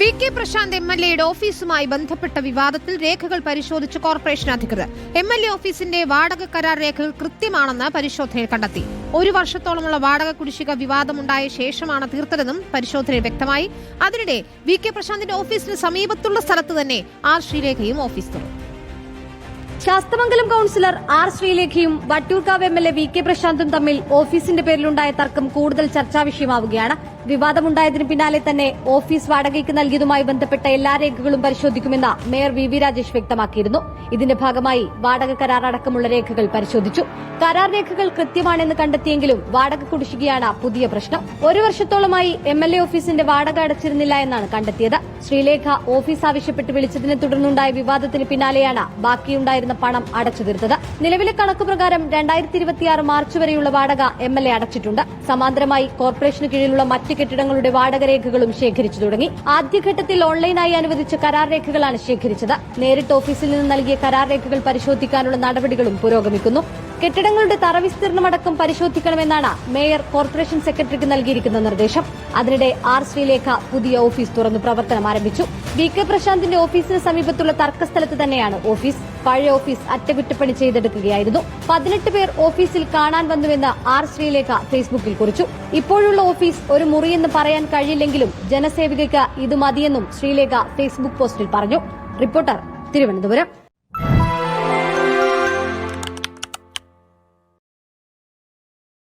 V K Prashanth M L എയുടെ ഓഫീസുമായി ബന്ധപ്പെട്ട വിവാദത്തിൽ രേഖകൾ പരിശോധിച്ച് കോർപ്പറേഷൻ അധികൃതർ. എം എൽ എ ഓഫീസിന്റെ വാടക കരാർ രേഖകൾ കൃത്യമാണെന്ന് പരിശോധനയിൽ കണ്ടെത്തി. ഒരു വർഷത്തോളമുള്ള വാടക കുടിശ്ശിക വിവാദമുണ്ടായ ശേഷമാണ് തീർത്തതെന്നും പരിശോധനയിൽ വ്യക്തമായി. അതിനിടെ വി കെ പ്രശാന്തിന്റെ ഓഫീസിന് സമീപത്തുള്ള സ്ഥലത്ത് തന്നെ ആർ ശ്രീലേഖയും ഓഫീസ് തുറന്നു Sasthamangalam councillor R ശ്രീലേഖയും Vattiyoorkavu M L A V K പ്രശാന്തും തമ്മിൽ ഓഫീസിന്റെ പേരിലുണ്ടായ തർക്കം കൂടുതൽ ചർച്ചാ വിഷയമാവുകയാണ്. വിവാദമുണ്ടായതിനു പിന്നാലെ തന്നെ ഓഫീസ് വാടകയ്ക്ക് നൽകിയതുമായി ബന്ധപ്പെട്ട എല്ലാ രേഖകളും പരിശോധിക്കുമെന്ന് മേയർ വി വി രാജേഷ് വ്യക്തമാക്കിയിരുന്നു. ഇതിന്റെ ഭാഗമായി വാടക കരാർ അടക്കമുള്ള രേഖകൾ പരിശോധിച്ചു. കരാർ രേഖകൾ കൃത്യമാണെന്ന് കണ്ടെത്തിയെങ്കിലും വാടക കുടിശ്ശികയാണ് പുതിയ പ്രശ്നം. ഒരു വർഷത്തോളമായി എം എൽ എ ഓഫീസിന്റെ വാടക അടച്ചിരുന്നില്ല എന്നാണ് കണ്ടെത്തിയത്. ശ്രീലേഖ ഓഫീസ് ആവശ്യപ്പെട്ട് വിളിച്ചതിനെ തുടർന്നുണ്ടായ വിവാദത്തിന് പിന്നാലെയാണ് ബാക്കിയുണ്ടായിരുന്ന പണം അടച്ചു തീർത്തത്. നിലവിലെ കണക്ക് പ്രകാരം രണ്ടായിരത്തി മാർച്ച് വരെയുള്ള വാടക എം എൽ എ അടച്ചിട്ടുണ്ട്. സമാന്തരമായി കോർപ്പറേഷന് കീഴിലുള്ള മറ്റ് കെട്ടിടങ്ങളുടെ വാടക രേഖകളും ശേഖരിച്ചു തുടങ്ങി. ആദ്യഘട്ടത്തിൽ ഓൺലൈനായി അനുവദിച്ച കരാർ രേഖകളാണ് ശേഖരിച്ചത്. നേരിട്ട് ഓഫീസിൽ നിന്ന് നൽകിയ കരാർ രേഖകൾ പരിശോധിക്കാനുള്ള നടപടികളും പുരോഗമിക്കുന്നു. കെട്ടിടങ്ങളുടെ തറവിസ്തീർണമടക്കം പരിശോധിക്കണമെന്നാണ് മേയർ കോർപ്പറേഷൻ സെക്രട്ടറിക്ക് നൽകിയിരിക്കുന്ന നിർദ്ദേശം. അതിനിടെ ആർ ശ്രീലേഖ പുതിയ ഓഫീസ് തുറന്നു പ്രവർത്തനം ആരംഭിച്ചു. വി കെ പ്രശാന്തിന്റെ ഓഫീസിന് സമീപത്തുള്ള തർക്കസ്ഥലത്ത് തന്നെയാണ് ഓഫീസ്. പഴയ ഓഫീസ് അറ്റകുറ്റപ്പണി ചെയ്തെടുക്കുകയായിരുന്നു. പതിനെട്ട് പേർ ഓഫീസിൽ കാണാൻ വന്നുവെന്ന് ആർ ശ്രീലേഖ ഫേസ്ബുക്കിൽ കുറിച്ചു. ഇപ്പോഴുള്ള ഓഫീസ് ഒരു മുറിയെന്ന് പറയാൻ കഴിയില്ലെങ്കിലും ജനസേവികയ്ക്ക് ഇത് മതിയെന്നും ശ്രീലേഖ ഫേസ്ബുക്ക് പോസ്റ്റിൽ പറഞ്ഞു. റിപ്പോർട്ടർ തിരുവനന്തപുരം.